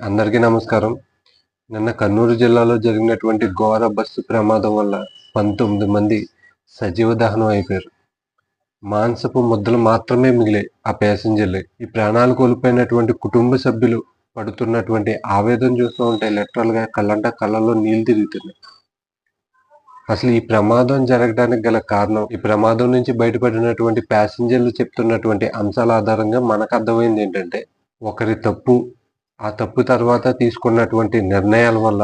అందరికీ నమస్కారం. నిన్న కర్నూలు జిల్లాలో జరిగినటువంటి ఘోర బస్సు ప్రమాదం వల్ల పంతొమ్మిది మంది సజీవ దహనం అయిపోయారు. మాంసపు ముద్దలు మాత్రమే మిగిలాయి ఆ ప్యాసింజర్లు. ఈ ప్రాణాలు కోల్పోయినటువంటి కుటుంబ సభ్యులు పడుతున్నటువంటి ఆవేదన చూస్తూ ఉంటే literal కళ్ళంట కళ్ళలో నీళ్ళు తిరుగుతున్నాయి. అసలు ఈ ప్రమాదం జరగడానికి గల కారణం ఈ ప్రమాదం నుంచి బయటపడినటువంటి ప్యాసింజర్లు చెప్తున్నటువంటి అంశాల ఆధారంగా మనకు అర్థమైంది ఏంటంటే ఒకరి తప్పు ఆ తప్పు తర్వాత తీసుకున్నటువంటి నిర్ణయాల వల్ల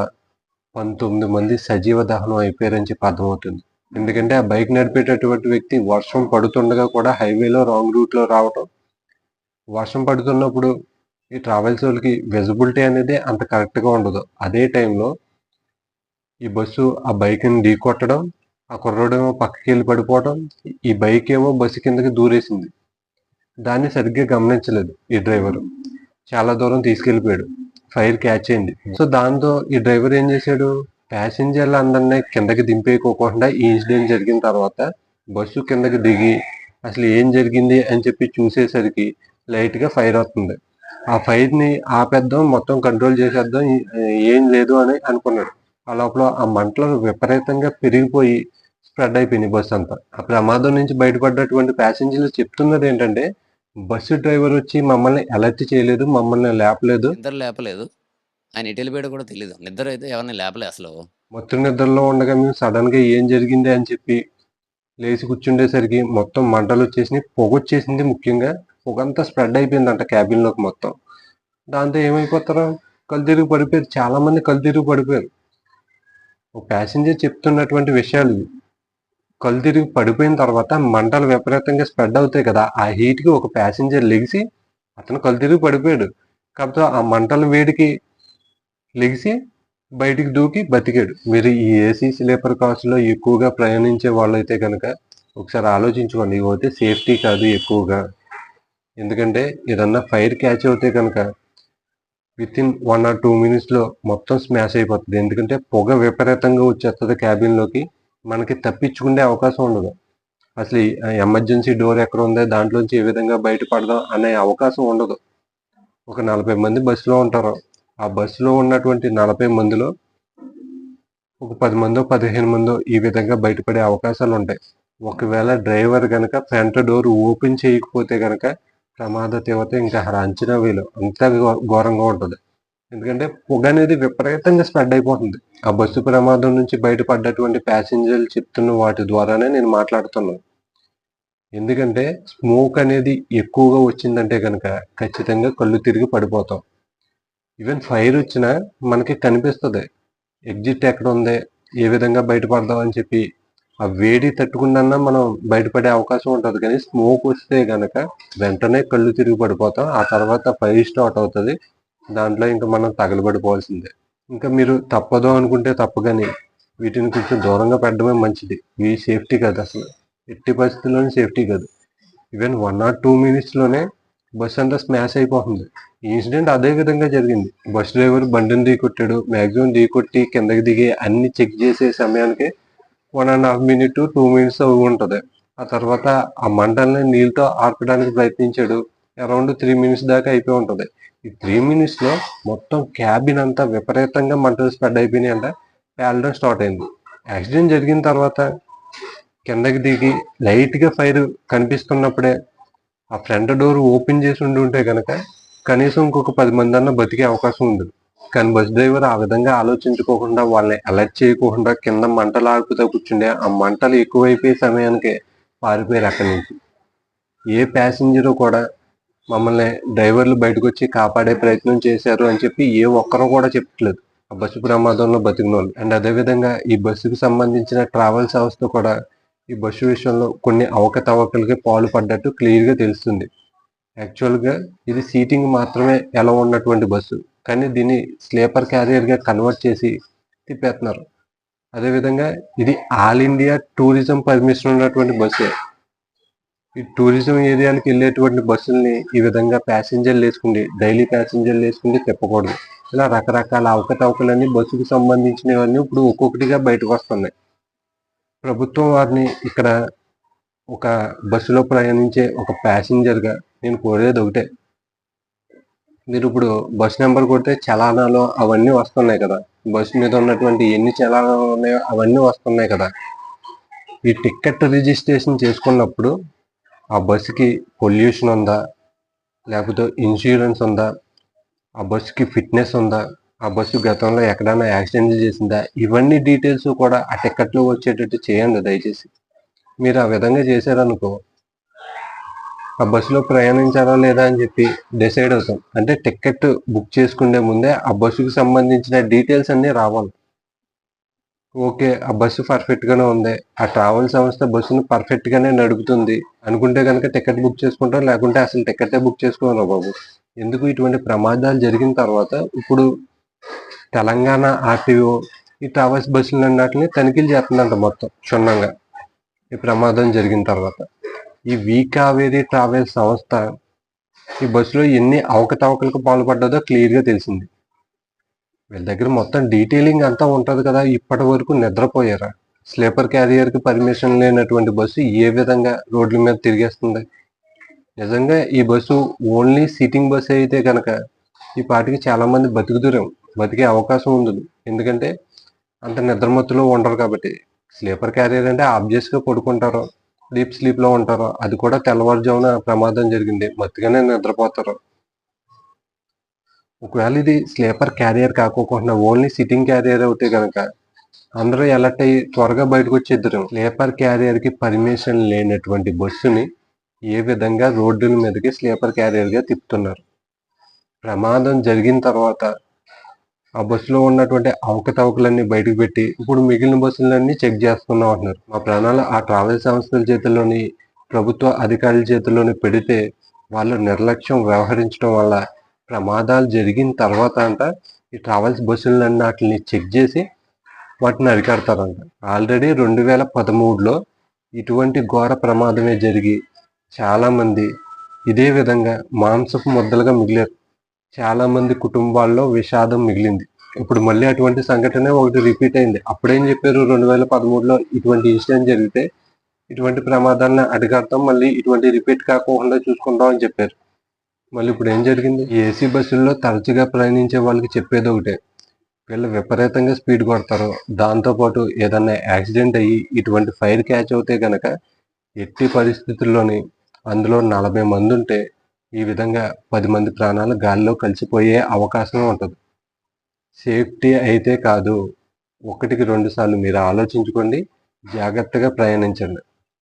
పంతొమ్మిది మంది సజీవ దహనం అయిపోయారని చెప్పి అర్థమవుతుంది. ఎందుకంటే ఆ బైక్ నడిపేటటువంటి వ్యక్తి వర్షం పడుతుండగా కూడా హైవేలో రాంగ్ రూట్లో రావటం వర్షం పడుతున్నప్పుడు ఈ ట్రావెల్స్ వాళ్ళకి విజిబిలిటీ అనేది అంత కరెక్ట్గా ఉండదు. అదే టైంలో ఈ బస్సు ఆ బైక్ని ఢీకొట్టడం ఆ కుర్రోడేమో పక్కకి వెళ్ళి పడిపోవడం ఈ బైక్ ఏమో బస్సు కిందకి దూరేసింది. దాన్ని సరిగ్గా గమనించలేదు ఈ డ్రైవరు. చాలా దూరం తీసుకెళ్ళిపోయాడు ఫైర్ క్యాచ్ అయింది. సో దాంతో ఈ డ్రైవర్ ఏం చేశాడు? ప్యాసింజర్లు అందరినీ కిందకి దింపేయకోకుండా ఈ ఇన్సిడెంట్ జరిగిన తర్వాత బస్సు కిందకి దిగి అసలు ఏం జరిగింది అని చెప్పి చూసేసరికి లైట్గా ఫైర్ అవుతుంది. ఆ ఫైర్ని ఆపేద్దాం మొత్తం కంట్రోల్ చేసేద్దాం ఏం లేదు అని అనుకున్నాడు. ఆ లోపల ఆ మంటలు విపరీతంగా పెరిగిపోయి స్ప్రెడ్ అయిపోయింది బస్సు అంతా. ఆ ప్రమాదం నుంచి బయటపడ్డటువంటి ప్యాసింజర్లు చెప్తున్నది ఏంటంటే బస్సు డ్రైవర్ వచ్చి మమ్మల్ని అలర్ట్ చేయలేదు మమ్మల్ని లేపలేదు. నిద్ర లేపలేదు. ఆయన ఎటు వెళ్ళిపోయాడో కూడా తెలియదు నిద్ర అయితే ఎవరిని లేపలే అసలు. మొత్తం నిద్రలో ఉండగా మేము సడన్గా ఏం జరిగింది అని చెప్పి లేచి కూర్చుండేసరికి మొత్తం మంటలు వచ్చేసినాయి. పొగ వచ్చేసింది ముఖ్యంగా. పొగ అంతా స్ప్రెడ్ అయిపోయిందంట క్యాబిన్లోకి మొత్తం. దాంతో ఏమైపోతారు? కళ్ళు తిరిగి పడిపోయారు. చాలా మంది కళ్ళు తిరిగి పడిపోయారు. ఒక ప్యాసింజర్ చెప్తున్నటువంటి విషయాలు. కళ్ళు తిరిగి పడిపోయిన తర్వాత మంటలు విపరీతంగా స్ప్రెడ్ అవుతాయి కదా ఆ హీట్కి ఒక ప్యాసింజర్ లెగిసి అతను కళ్ళు తిరిగి పడిపోయాడు. కాకపోతే ఆ మంటల వేడికి లెగిసి బయటికి దూకి బతికాడు. మీరు ఈ ఏసీ స్లీపర్ కాస్ట్లో ఎక్కువగా ప్రయాణించే వాళ్ళైతే కనుక ఒకసారి ఆలోచించుకోండి. ఇవైతే సేఫ్టీ కాదు ఎక్కువగా. ఎందుకంటే ఏదన్నా ఫైర్ క్యాచ్ అవుతే కనుక within one or two మినిట్స్లో మొత్తం స్మాష్ అయిపోతుంది. ఎందుకంటే పొగ విపరీతంగా వచ్చేస్తుంది క్యాబిన్లోకి మనకి తప్పించుకునే అవకాశం ఉండదు. అసలు ఎమర్జెన్సీ డోర్ ఎక్కడ ఉందో? దాంట్లోంచి ఏ విధంగా బయటపడదాం అనే అవకాశం ఉండదు. ఒక నలభై మంది బస్సులో ఉంటారు. ఆ బస్సులో ఉన్నటువంటి నలభై మందిలో ఒక పది మందో పదిహేను మందో ఈ విధంగా బయటపడే అవకాశాలు ఉంటాయి. ఒకవేళ డ్రైవర్ కనుక ఫ్రంట్ డోర్ ఓపెన్ చేయకపోతే కనుక ప్రమాద తీవ్రత ఇంకా అంచనా వేలు. అంత ఘోరంగా ఉంటుంది. ఎందుకంటే పొగ అనేది విపరీతంగా స్ప్రెడ్ అయిపోతుంది. ఆ బస్సు ప్రమాదం నుంచి బయటపడ్డటువంటి ప్యాసింజర్లు చెప్తున్న వాటి ద్వారానే నేను మాట్లాడుతున్నాను. ఎందుకంటే స్మోక్ అనేది ఎక్కువగా వచ్చిందంటే కనుక ఖచ్చితంగా కళ్ళు తిరిగి పడిపోతాం. ఈవెన్ ఫైర్ వచ్చినా మనకి కనిపిస్తుంది. ఎగ్జిట్ ఎక్కడ ఉంది? ఏ విధంగా బయటపడదాం అని చెప్పి ఆ వేడి తట్టుకుండా మనం బయటపడే అవకాశం ఉంటుంది. కానీ స్మోక్ వస్తే కనుక వెంటనే కళ్ళు తిరిగి పడిపోతాం. ఆ తర్వాత ఫైర్ స్టార్ట్ అవుతుంది. దాంట్లో ఇంకా మనం తగలబడిపోవాల్సిందే. ఇంకా మీరు తప్పదు అనుకుంటే తప్పు వీటిని కొంచెం దూరంగా పెట్టడమే మంచిది. ఇవి సేఫ్టీ కాదు అసలు. ఎట్టి పరిస్థితుల్లోనే సేఫ్టీ కాదు. ఈవెన్ వన్ ఆర్ టూ మినిట్స్లోనే బస్సు బస్ అంతా స్మాష్ అయిపోతుంది. ఇన్సిడెంట్ అదే విధంగా జరిగింది. బస్ డ్రైవర్ బండిని ఢీకొట్టాడు మ్యాక్సిమం ఢీకొట్టి కిందకి దిగి అన్ని చెక్ చేసే సమయానికి one and half minute two minutes ఉంటుంది. ఆ తర్వాత ఆ మంటల్ని నీళ్ళతో ఆర్పడానికి ప్రయత్నించాడు. అరౌండ్ త్రీ మినిట్స్ దాకా అయిపోయి ఉంటుంది. ఈ త్రీ మినిట్స్లో మొత్తం క్యాబిన్ అంతా విపరీతంగా మంటలు స్ప్రెడ్ అయిపోయినాయి అంట పేలడం స్టార్ట్ అయింది. యాక్సిడెంట్ జరిగిన తర్వాత కిందకి దిగి లైట్గా ఫైర్ కనిపిస్తున్నప్పుడే ఆ ఫ్రంట్ డోర్ ఓపెన్ చేసి ఉండి ఉంటే కనుక కనీసం ఇంకొక పది మంది అన్న బతికే అవకాశం ఉంది. కానీ బస్ డ్రైవర్ ఆ విధంగా ఆలోచించుకోకుండా వాళ్ళని అలర్ట్ చేయకుండా కింద మంటలు ఆడుపుతా కూర్చుండే ఆ మంటలు ఎక్కువైపోయే సమయానికి పారిపోయారు అక్కడి నుంచి. ఏ ప్యాసింజర్ కూడా మమ్మల్ని డ్రైవర్లు బయటకు వచ్చి కాపాడే ప్రయత్నం చేశారు అని చెప్పి ఏ ఒక్కరూ కూడా చెప్పట్లేదు. ఆ బస్సు ప్రమాదంలో బతికిన వాళ్ళు అండ్ అదే విధంగా ఈ బస్సుకు సంబంధించిన ట్రావెల్ సంస్థ కూడా ఈ బస్సు విషయంలో కొన్ని అవకతవకలకి పాలు పడ్డట్టు క్లియర్గా తెలుస్తుంది. యాక్చువల్గా ఇది సీటింగ్ మాత్రమే ఎలా ఉన్నటువంటి బస్సు. కానీ దీన్ని స్లీపర్ క్యారియర్గా కన్వర్ట్ చేసి తిప్పేస్తున్నారు అదేవిధంగా ఇది ఆల్ ఇండియా టూరిజం పర్మిషన్ ఉన్నటువంటి బస్సే. ఈ టూరిజం ఏరియాలకు వెళ్ళేటువంటి బస్సుల్ని ఈ విధంగా ప్యాసింజర్లు వేసుకుండి డైలీ ప్యాసింజర్లు వేసుకుండి తిప్పకూడదు ఇలా రకరకాల అవకతవకలన్నీ బస్సుకు సంబంధించినవన్నీ ఇప్పుడు ఒక్కొక్కటిగా బయటకు వస్తున్నాయి. ప్రభుత్వం వారిని ఇక్కడ ఒక బస్సులో ప్రయాణించే ఒక ప్యాసింజర్గా నేను కోరేది ఒకటే. మీరు ఇప్పుడు బస్ నెంబర్ కొడితే చలానాలు అవన్నీ వస్తున్నాయి కదా. బస్సు మీద ఉన్నటువంటి ఎన్ని చలానాలు ఉన్నాయో అవన్నీ వస్తున్నాయి కదా. ఈ టికెట్ రిజిస్ట్రేషన్ చేసుకున్నప్పుడు ఆ బస్సుకి పొల్యూషన్ ఉందా? లేకపోతే ఇన్సూరెన్స్ ఉందా? ఆ బస్సుకి ఫిట్నెస్ ఉందా? ఆ బస్సు గతంలో ఎక్కడైనా యాక్సిడెంట్ చేసిందా? ఇవన్నీ డీటెయిల్స్ కూడా ఆ టికెట్లో వచ్చేటట్టు చేయండి దయచేసి. మీరు ఆ విధంగా చేశారనుకో ఆ బస్సులో ప్రయాణించాలా లేదా అని చెప్పి డిసైడ్ అవుతాం. అంటే టికెట్ బుక్ చేసుకునే ముందే ఆ బస్సుకు సంబంధించిన డీటెయిల్స్ అన్నీ రావాలి. ఓకే ఆ బస్సు పర్ఫెక్ట్ గానే ఉంది. ఆ ట్రావెల్ సంస్థ బస్సును పర్ఫెక్ట్ గానే నడుపుతుంది. అనుకుంటే కనుక టికెట్ బుక్ చేసుకుంటాం లేకుంటే అసలు టికెటే బుక్ చేసుకోరు బాబు? ఎందుకు ఇటువంటి ప్రమాదాలు జరిగిన తర్వాత ఇప్పుడు తెలంగాణ ఆర్టీఓ ఈ ట్రావెల్స్ బస్సులు అన్నిటిని తనిఖీలు చేస్తుందంట మొత్తం క్షుణ్ణంగా ఈ ప్రమాదం జరిగిన తర్వాత. ఈ వీకావేరి ట్రావెల్స్ సంస్థ ఈ బస్సులో ఎన్ని అవకతవకలకు పాల్పడ్డదో క్లియర్గా తెలిసింది. వీళ్ళ దగ్గర మొత్తం డీటెయిలింగ్ అంతా ఉంటుంది కదా ఇప్పటి వరకు నిద్రపోయారా? స్లీపర్ క్యారియర్కి పర్మిషన్ లేనటువంటి బస్సు ఏ విధంగా రోడ్ల మీద తిరిగేస్తుంది? నిజంగా ఈ బస్సు ఓన్లీ సీటింగ్ బస్సు అయితే కనుక ఈ పాటికి చాలామంది బతుకుదూరం బతికే అవకాశం ఉంది ఎందుకంటే అంత నిద్రమత్తులో ఉండరు కాబట్టి. స్లీపర్ క్యారియర్ అంటే ఆబ్వియస్ పడుకుంటారు డీప్ స్లీప్లో ఉంటారు. అది కూడా తెల్లవారుజామున ప్రమాదం జరిగింది మత్తుగానే నిద్రపోతారు. ఒకవేళ ఇది స్లీపర్ క్యారియర్ కాకోకుండా ఓన్లీ సిట్టింగ్ క్యారియర్ అవుతే కనుక అందరూ అలర్ట్ అయ్యి త్వరగా బయటకు వచ్చేద్దరు స్లీపర్ క్యారియర్కి పర్మిషన్ లేనటువంటి బస్సుని ఏ విధంగా రోడ్డుల మీదకి స్లీపర్ క్యారియర్గా తిప్పుతున్నారు. ప్రమాదం జరిగిన తర్వాత ఆ బస్సులో ఉన్నటువంటి అవకతవకలన్నీ బయటకు పెట్టి ఇప్పుడు మిగిలిన బస్సులన్నీ చెక్ చేస్తున్నాం అంటున్నారు. మా ప్రాణాలు ఆ ట్రావెల్ సంస్థల చేతుల్లోని ప్రభుత్వ అధికారుల చేతుల్లోని పెడితే వాళ్ళు నిర్లక్ష్యం వ్యవహరించడం వల్ల ప్రమాదాలు జరిగిన తర్వాత అంట ఈ ట్రావెల్స్ బస్సులన్నీ వాటిని చెక్ చేసి వాటిని అరికడతారంట. ఆల్రెడీ రెండు వేల పదమూడులో ఇటువంటి ఘోర ప్రమాదమే జరిగి చాలామంది ఇదే విధంగా మాంసపు ముద్దలుగా మిగిలారు. చాలామంది కుటుంబాల్లో విషాదం మిగిలింది. ఇప్పుడు మళ్ళీ అటువంటి సంఘటన ఒకటి రిపీట్ అయింది. అప్పుడేం చెప్పారు? రెండు వేల పదమూడులో ఇటువంటి ఇన్సిడెంట్ జరిగితే ఇటువంటి ప్రమాదాలను అడిగడతాం మళ్ళీ ఇటువంటి రిపీట్ కాకుండా చూసుకుంటాం అని చెప్పారు. మళ్ళీ ఇప్పుడు ఏం జరిగింది? ఏసీ బస్సుల్లో తరచుగా ప్రయాణించే వాళ్ళకి చెప్పేది ఒకటే. వీళ్ళు విపరీతంగా స్పీడ్ కొడతారు. దాంతోపాటు ఏదన్నా యాక్సిడెంట్ అయ్యి ఇటువంటి ఫైర్ క్యాచ్ అవుతే గనక ఎట్టి పరిస్థితుల్లోని అందులో నలభై మంది ఉంటే ఈ విధంగా పది మంది ప్రాణాలు గాలిలో కలిసిపోయే అవకాశం ఉంటుంది. సేఫ్టీ అయితే కాదు. ఒకటికి రెండు సార్లు మీరు ఆలోచించుకోండి. జాగ్రత్తగా ప్రయాణించండి.